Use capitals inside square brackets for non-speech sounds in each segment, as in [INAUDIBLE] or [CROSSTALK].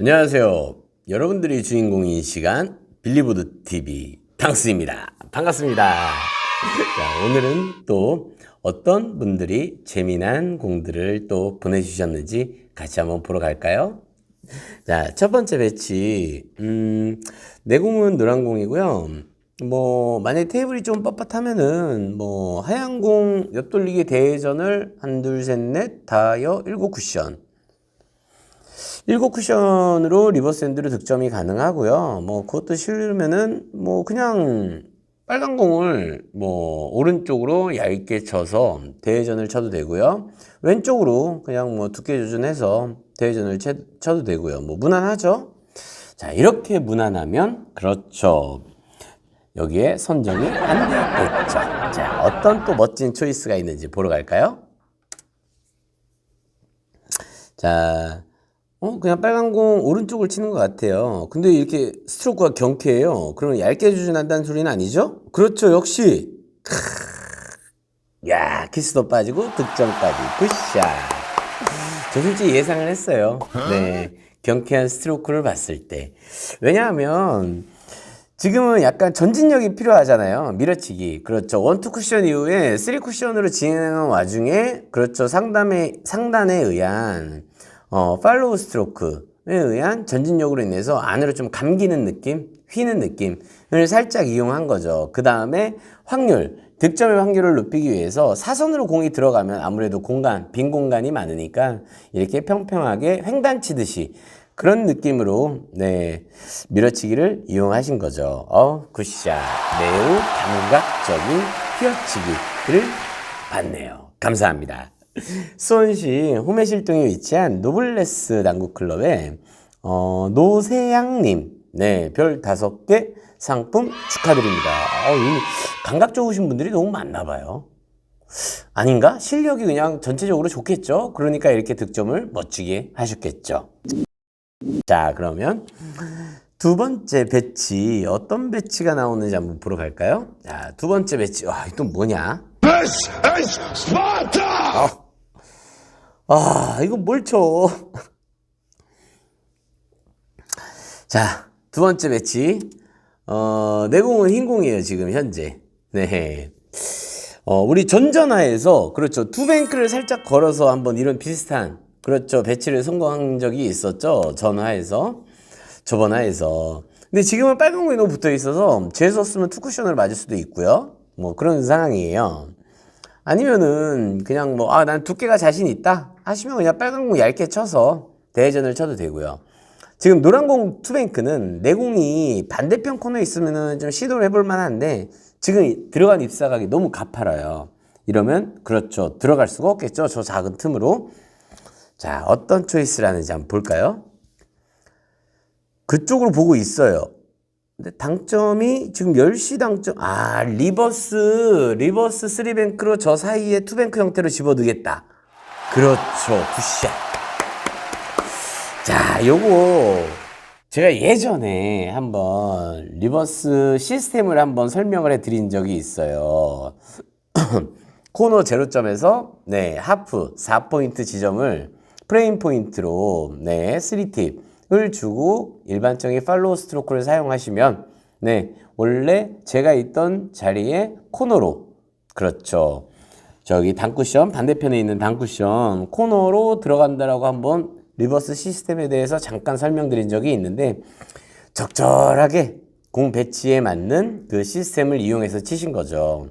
안녕하세요. 여러분들이 주인공인 시간 빌리보드 TV 당스입니다. 반갑습니다. 자, 오늘은 또 어떤 분들이 재미난 공들을 또 보내주셨는지 같이 한번 보러 갈까요? 자, 첫 번째 배치, 음, 내 공은 노란 공이고요. 뭐, 만약에 테이블이 좀 뻣뻣하면은, 뭐, 하얀 공 옆돌리기 대회전을 한, 둘, 셋, 넷, 다 여, 일곱 쿠션. 일곱 쿠션으로 리버스 핸드로 득점이 가능하고요. 뭐 그것도 싫으면은 뭐 그냥 빨간 공을 뭐 오른쪽으로 얇게 쳐서 대회전을 쳐도 되고요. 왼쪽으로 그냥 뭐 두께 조준해서 대회전을 채- 쳐도 되고요. 뭐 무난하죠? 자, 이렇게 무난하면 그렇죠. 여기에 선정이 안 되겠죠. 자, 어떤 또 멋진 초이스가 있는지 보러 갈까요? 자, 어, 그냥 빨간 공 오른쪽을 치는 것 같아요. 근데 이렇게 스트로크가 경쾌해요. 그러면 얇게 조준한다는 소리는 아니죠? 그렇죠, 역시. 크으. 야, 키스도 빠지고 득점까지. 굿샷. 저 솔직히 예상을 했어요. 네. 경쾌한 스트로크를 봤을 때. 왜냐하면, 지금은 약간 전진력이 필요하잖아요. 밀어치기. 그렇죠. 원투 쿠션 이후에 쓰리 쿠션으로 진행하는 와중에, 그렇죠. 상담에, 상단에 의한, 어, 팔로우 스트로크에 의한 전진력으로 인해서 안으로 좀 감기는 느낌, 휘는 느낌을 살짝 이용한 거죠. 그 다음에 확률, 득점의 확률을 높이기 위해서 사선으로 공이 들어가면 아무래도 공간, 빈 공간이 많으니까 이렇게 평평하게 횡단 치듯이 그런 느낌으로 네 밀어치기를 이용하신 거죠. 어 굿샷 매우 감각적인 휘어치기를 봤네요. 감사합니다. [LAUGHS] 수원시 호매실동에 위치한 노블레스 당구클럽의 어, 노세양님 네 별 다섯 개 상품 축하드립니다. 어, 이 감각 좋으신 분들이 너무 많나 봐요. 아닌가? 실력이 그냥 전체적으로 좋겠죠? 그러니까 이렇게 득점을 멋지게 하셨겠죠. 자, 그러면 두 번째 배치, 어떤 배치가 나오는지 한번 보러 갈까요? 자, 두 번째 배치, 와, 이또 뭐냐? This is Sparta! 아, 이거 뭘 쳐? [LAUGHS] 자, 두 번째 배치. 어, 내공은 흰공이에요, 지금 현재. 네. 어, 우리 전전화에서, 그렇죠. 투뱅크를 살짝 걸어서 한번 이런 비슷한, 그렇죠. 배치를 성공한 적이 있었죠. 전화에서. 저번 화에서. 근데 지금은 빨간 공이 너무 붙어 있어서, 재수 없으면 투쿠션을 맞을 수도 있고요. 뭐 그런 상황이에요. 아니면은 그냥 뭐 아 난 두께가 자신 있다 하시면 그냥 빨간 공 얇게 쳐서 대회전을 쳐도 되고요. 지금 노란 공 투뱅크는 내 공이 반대편 코너에 있으면은 좀 시도를 해볼 만한데 지금 들어간 입사각이 너무 가파라요. 이러면 그렇죠 들어갈 수가 없겠죠 저 작은 틈으로. 자 어떤 초이스를 하는지 한번 볼까요? 그쪽으로 보고 있어요. 근데 당점이 지금 10시 당점, 아, 리버스, 리버스 3뱅크로 저 사이에 투뱅크 형태로 집어넣겠다. 그렇죠. 굿샷. 자, 요거, 제가 예전에 한번 리버스 시스템을 한번 설명을 해 드린 적이 있어요. [CLEARS THROAT] 코너 제로점에서 네, 하프 4포인트 지점을 프레임 포인트로 네, 3팁을 주고 일반적인 팔로우 스트로크를 사용하시면 네, 원래 제가 있던 자리에 코너로 그렇죠. 저기 단쿠션 반대편에 있는 단쿠션 코너로 들어간다라고 한번 리버스 시스템에 대해서 잠깐 설명드린 적이 있는데 적절하게 공 배치에 맞는 그 시스템을 이용해서 치신 거죠.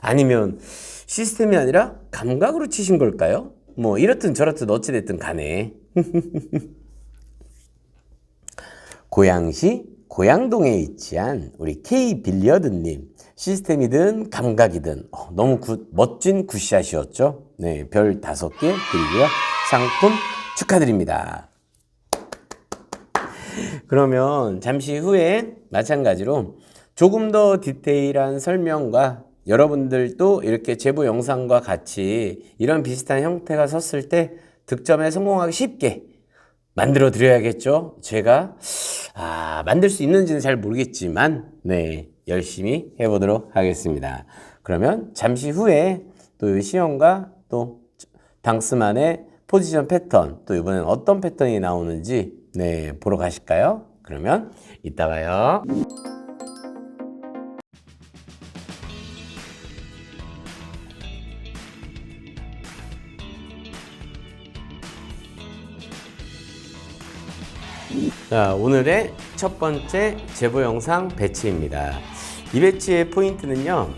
아니면 시스템이 아니라 감각으로 치신 걸까요? 뭐 이렇든 저렇든 어찌됐든 간에 [LAUGHS] 고양시 고양동에 위치한 우리 K 빌리어드님 시스템이든 감각이든 어, 너무 굿, 멋진 굿샷이었죠. 네, 별 다섯 개 드리고요. 상품 축하드립니다. 그러면 잠시 후에 마찬가지로 조금 더 디테일한 설명과 여러분들도 이렇게 제보 영상과 같이 이런 비슷한 형태가 섰을 때 득점에 성공하기 쉽게 만들어 드려야겠죠. 제가 아, 만들 수 있는지는 잘 모르겠지만 네 열심히 해보도록 하겠습니다. 그러면 잠시 후에 또이 시험과 또 당스만의 포지션 패턴 또 이번엔 어떤 패턴이 나오는지 네, 보러 가실까요? 그러면 이따 봐요. 자, 오늘의 첫 번째 제보 영상 배치입니다. 이 배치의 포인트는요.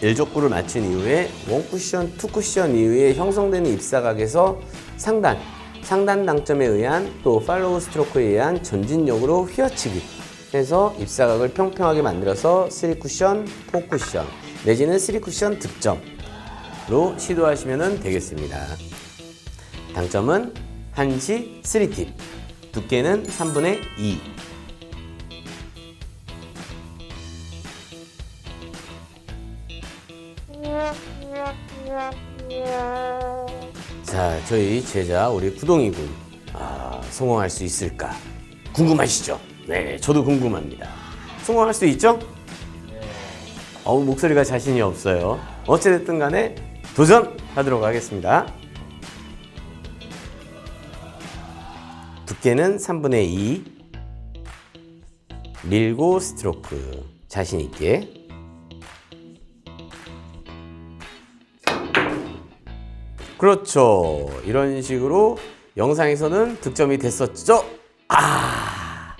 일족구를 맞춘 이후에 원쿠션, 투쿠션 이후에 형성되는 입사각에서 상단, 상단 당점에 의한 또 팔로우 스트로크에 의한 전진력으로 휘어치기 해서 입사각을 평평하게 만들어서 3쿠션, 4쿠션 내지는 3쿠션 득점으로 시도하시면 되겠습니다. 당점은 1시 3팁, 두께는 3분의 2. 자, 저희 제자 우리 구동이군 아, 성공할 수 있을까? 궁금하시죠? 네, 저도 궁금합니다. 성공할 수 있죠? 어우 목소리가 자신이 없어요. 어찌됐든 간에 도전하도록 하겠습니다. 두께는 3분의 2 밀고 스트로크 자신 있게 그렇죠. 이런 식으로 영상에서는 득점이 됐었죠. 아.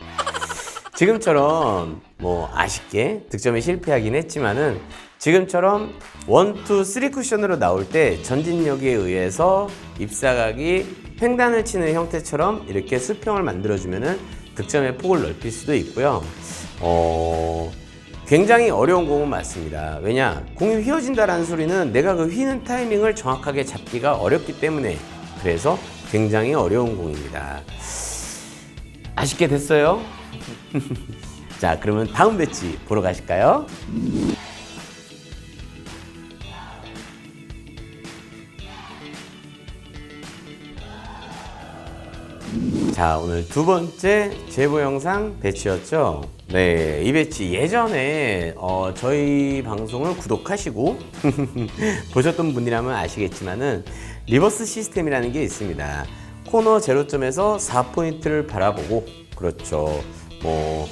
지금처럼 뭐 아쉽게 득점에 실패하긴 했지만은 지금처럼 원투 쓰리 쿠션으로 나올 때 전진력에 의해서 입사각이 횡단을 치는 형태처럼 이렇게 수평을 만들어주면은 득점의 폭을 넓힐 수도 있고요. 어, 굉장히 어려운 공은 맞습니다. 왜냐? 공이 휘어진다라는 소리는 내가 그 휘는 타이밍을 정확하게 잡기가 어렵기 때문에 그래서 굉장히 어려운 공입니다. 아쉽게 됐어요. [LAUGHS] 자, 그러면 다음 배치 보러 가실까요? 자, 오늘 두 번째 제보 영상 배치였죠. 네, 이 배치 예전에 어, 저희 방송을 구독하시고 [LAUGHS] 보셨던 분이라면 아시겠지만은 리버스 시스템이라는 게 있습니다. 코너 제로점에서 4포인트를 바라보고 그렇죠. 뭐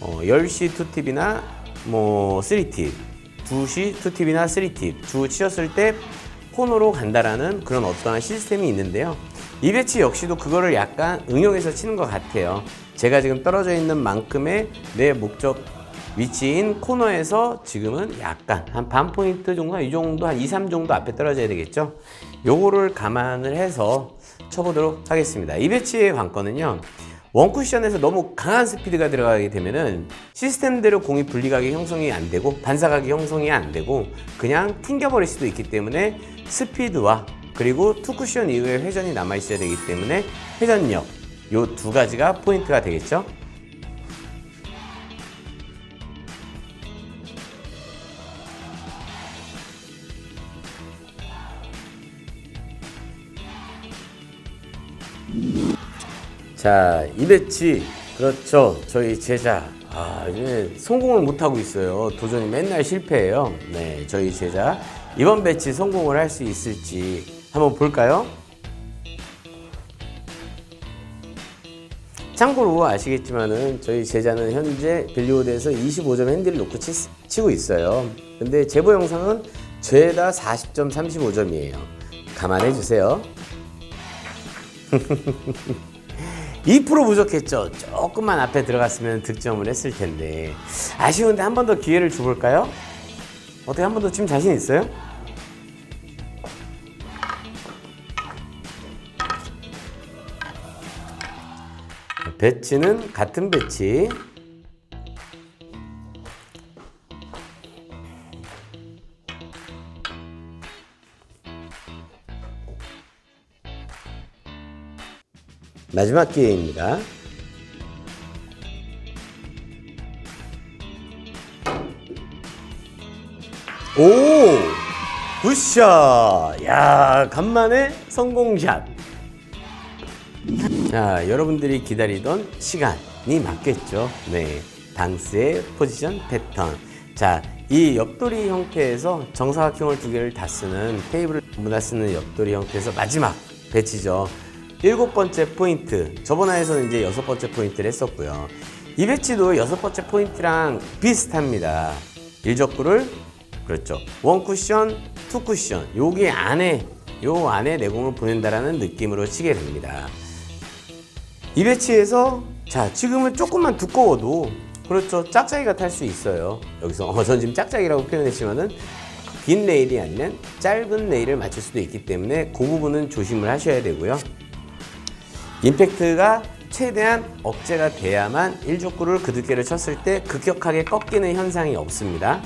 어, 10시 2팁이나 뭐 3팁, 2시 2팁이나 3팁 주 치셨을 때 코너로 간다라는 그런 어떠한 시스템이 있는데요. 이 배치 역시도 그거를 약간 응용해서 치는 것 같아요. 제가 지금 떨어져 있는 만큼의 내 목적 위치인 코너에서 지금은 약간 한 반 포인트 정도, 이 정도 한 2, 3 정도 앞에 떨어져야 되겠죠. 요거를 감안을 해서 쳐보도록 하겠습니다. 이 배치의 관건은요. 원쿠션에서 너무 강한 스피드가 들어가게 되면은 시스템대로 공이 분리각이 형성이 안 되고 반사각이 형성이 안 되고 그냥 튕겨버릴 수도 있기 때문에 스피드와 그리고 투쿠션 이후에 회전이 남아 있어야 되기 때문에 회전력 요 두 가지가 포인트가 되겠죠. 자, 이 배치 그렇죠. 저희 제자 아, 이제 성공을 못 하고 있어요. 도전이 맨날 실패해요. 네, 저희 제자 이번 배치 성공을 할 수 있을지 한번 볼까요? 참고로 아시겠지만은 저희 제자는 현재 빌리오드에서 25점 핸디를 놓고 치, 치고 있어요. 근데 제보 영상은 죄다 40점 35점이에요. 감안해 주세요. 2% 부족했죠. 조금만 앞에 들어갔으면 득점을 했을 텐데 아쉬운데 한 번 더 기회를 줘볼까요? 어떻게 한 번더 치면 자신 있어요? 배치는 같은 배치. 마지막 기회입니다. 오! 굿샷! 야, 간만에 성공샷. 자, 여러분들이 기다리던 시간이 맞겠죠. 네. 당스의 포지션 패턴. 자, 이 옆돌이 형태에서 정사각형을 두 개를 다 쓰는 테이블을 전부 다 쓰는 옆돌이 형태에서 마지막 배치죠. 일곱 번째 포인트. 저번 화에서는 이제 여섯 번째 포인트를 했었고요. 이 배치도 여섯 번째 포인트랑 비슷합니다. 일적구를 그렇죠. 원 쿠션, 투 쿠션. 여기 안에 요 안에 내공을 보낸다라는 느낌으로 치게 됩니다. 이 배치에서 자 지금은 조금만 두꺼워도 그렇죠. 짝짝이가 탈 수 있어요. 여기서 어, 전 지금 짝짝이라고 표현했지만은 긴 레일이 아니면 짧은 레일을 맞출 수도 있기 때문에 그 부분은 조심을 하셔야 되고요. 임팩트가 최대한 억제가 돼야만 일족구를 그 두께를 쳤을 때 급격하게 꺾이는 현상이 없습니다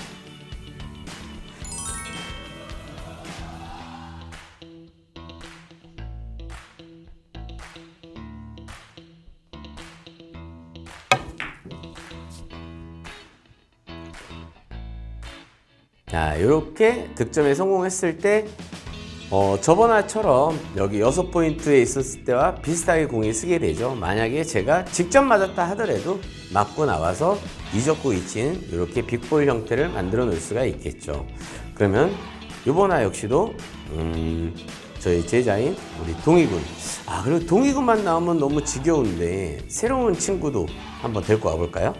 자, 이렇게 득점에 성공했을 때 어, 저번 화처럼 여기 여섯 포인트에 있었을 때와 비슷하게 공이 쓰게 되죠. 만약에 제가 직접 맞았다 하더라도 맞고 나와서 이적구 위치는 이렇게 빅볼 형태를 만들어 놓을 수가 있겠죠. 그러면 이번 화 역시도 음, 저희 제자인 우리 동희군. 아, 그리고 동희군만 나오면 너무 지겨운데 새로운 친구도 한번 데리고 와볼까요?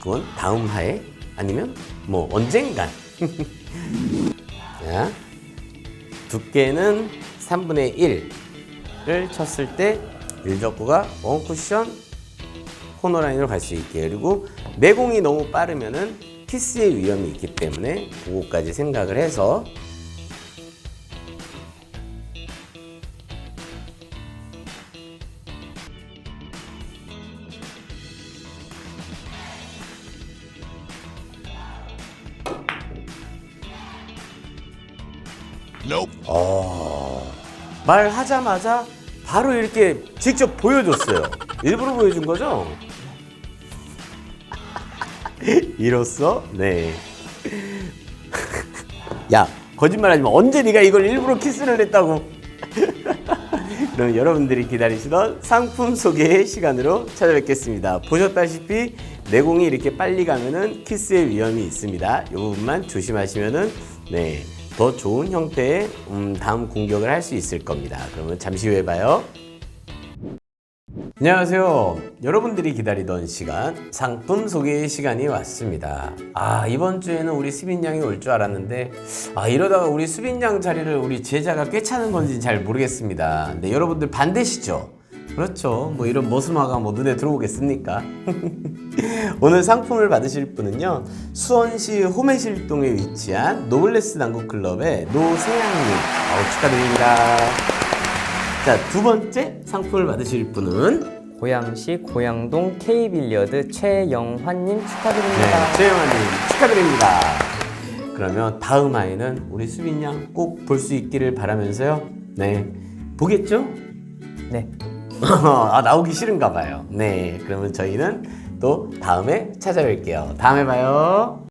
그건 다음 화에 아니면 뭐 언젠간. [LAUGHS] 자, 두께는 3분의 1을 쳤을 때 일적구가 원 쿠션 코너라인으로 갈 수 있게. 그리고 내공이 너무 빠르면은 키스의 위험이 있기 때문에 그거까지 생각을 해서 Nope. 말하자마자 바로 이렇게 직접 보여줬어요. 일부러 보여준 거죠? 이로써 네. 야 거짓말하지 마. 언제 네가 이걸 일부러 키스를 했다고? 그럼 여러분들이 기다리시던 상품 소개의 시간으로 찾아뵙겠습니다. 보셨다시피 내공이 이렇게 빨리 가면은 키스의 위험이 있습니다. 이 부분만 조심하시면은 네. 더 좋은 형태의 음, 다음 공격을 할 수 있을 겁니다. 그러면 잠시 후에 봐요. 안녕하세요. 여러분들이 기다리던 시간, 상품 소개의 시간이 왔습니다. 아, 이번 주에는 우리 수빈 양이 올 줄 알았는데, 아, 이러다가 우리 수빈 양 자리를 우리 제자가 꿰차는 건지 잘 모르겠습니다. 근데 여러분들 반대시죠? 그렇죠. 뭐 이런 모스마가 뭐 눈에 들어오겠습니까? [LAUGHS] 오늘 상품을 받으실 분은요 수원시 호매실동에 위치한 노블레스 당구 클럽의 노세양님 어우, 축하드립니다 자 두 번째 상품을 받으실 분은 고양시 고양동 K빌리어드 최영환님 축하드립니다. 네, 최영환님 축하드립니다 그러면 다음 화에는 우리 수빈 양 꼭 볼 수 있기를 바라면서요 네 보겠죠? 네. [LAUGHS] 아 나오기 싫은가 봐요. 네 그러면 저희는 또 다음에 찾아뵐게요. 다음에 봐요